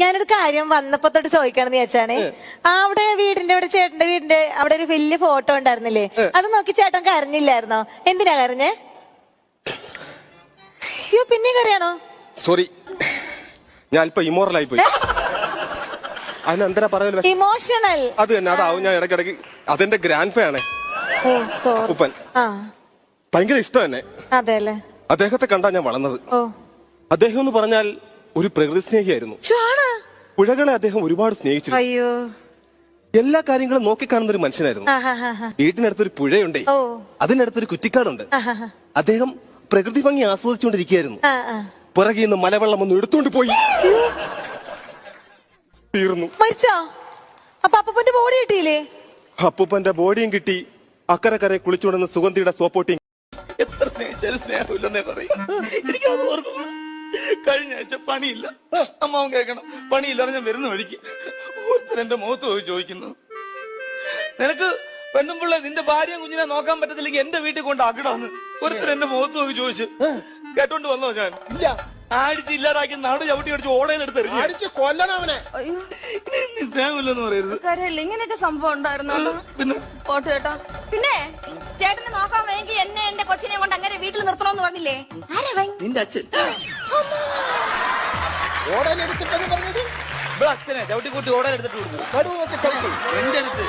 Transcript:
ഞാനൊരു കാര്യം വന്നപ്പോ തൊട്ട് ചോദിക്കണമെന്ന് ചോദിച്ചാണേ അവിടെ വീടിന്റെ അവിടെ ചേട്ടന്റെ വീടിന്റെ അവിടെ ഒരു വലിയ ഫോട്ടോ ഉണ്ടായിരുന്നില്ലേ? അത് നോക്കി ചേട്ടൻ കരഞ്ഞില്ലായിരുന്നോ? എന്തിനാ കരഞ്ഞേ? അയ്യോ പിന്നെ കരയാണോ? സോറി. ഞാൻ ഇപ്പൊ ഇമോറൽ ആയി പോയി ഇമോഷണൽ. അത് തന്നെ അതാവും ഞാൻ ഇടയ്ക്കിടയ്ക്ക് അതെന്റെ ഗ്രാൻഡ് ഫേ ആണ്. ഓ സോറി ഉപ്പൻ. ആ. ഭയങ്കര ഇഷ്ടം തന്നെ അതെ അല്ലേ അദ്ദേഹത്തെ കണ്ടാ ഞാൻ വളർന്നത്. ഓ. അദ്ദേഹം എന്ന് പറഞ്ഞാൽ ഒരു പ്രകൃതി സ്നേഹിയായിരുന്നു. പുഴകളെ അദ്ദേഹം ഒരുപാട് സ്നേഹിച്ചു അയ്യോ. എല്ലാ കാര്യങ്ങളും നോക്കിക്കാണുന്ന ഒരു മനുഷ്യനായിരുന്നു. വീട്ടിനടുത്തൊരു പുഴയുണ്ടേ. അതിനടുത്തൊരു കുറ്റിക്കാടുണ്ട്. അദ്ദേഹം പ്രകൃതി ഭംഗി ആസ്വദിച്ചുകൊണ്ടിരിക്കുകയായിരുന്നു. പുറകിൽ നിന്ന് മലവെള്ളം ഒന്ന് എടുത്തുകൊണ്ട് പോയി. തീർന്നു. മരിച്ചോ? അപ്പൊ അപ്പന്റെ ബോഡി കിട്ടിയില്ലേ? അപ്പൂപ്പന്റെ ബോഡിയും കിട്ടി. അക്കരെ കരെ കുളിച്ചുകൊണ്ടുന്ന സുഗന്ധിയുടെ സോപ്പോട്ടിയും എത്ര സ്നേഹിച്ചാലും സ്നേഹമില്ലെന്നേ പറയും. എനിക്ക് അത് ഓർക്കുന്നു കഴിഞ്ഞ ആഴ്ച പണിയില്ല. അമ്മാവൻ കേൾക്കണം. പണിയില്ല ഞാൻ വരുന്ന വഴിക്ക്. ഒരുത്തൻ എന്റെ മുഖത്ത് പോയി ചോദിക്കുന്നു. നിനക്ക് പെണ്ണുമ്പിള്ള നിന്റെ ഭാര്യയും കുഞ്ഞിനെ നോക്കാൻ പറ്റത്തില്ലെങ്കിൽ എന്റെ വീട്ടിൽ കൊണ്ട് അകിടാന്ന്. ഒരുത്തൻ എന്റെ മുഖത്ത് നോക്കി ചോദിച്ചു. കേട്ടോണ്ട് വന്നോ ഞാൻ? ഇല്ല. ആടിച്ച് ഇല്ലാതാക്കി നാട് ചവിട്ടി അടിച്ച് ഓടയിലെടുത്ത് എറിഞ്ഞു. അടിച്ച് പറയരുത്. ഇങ്ങനെയൊക്കെ സംഭവം ഉണ്ടായിരുന്നു? പിന്നെ? പോട്ട് കേട്ടോ പിന്നെ? ചേട്ടനെ നോക്കാൻ വേണ്ടി എന്നെ എന്റെ കൊച്ചിനെ കൊണ്ട് അങ്ങനെ വീട്ടിൽ നിർത്തണമെന്ന് പറഞ്ഞില്ലേ? ആരാ നിന്റെ അച്ഛൻ. ഓടാൻ എടുത്തിട്ടെന്ന് പറഞ്ഞത്? ഇവിടെ അച്ഛനെ ചവിട്ടി കൂട്ടി ഓടയിലെടുത്തിട്ട് കൊടുക്കും നടുവൊക്കെ ചവിട്ടി. എന്റെ അടുത്ത്.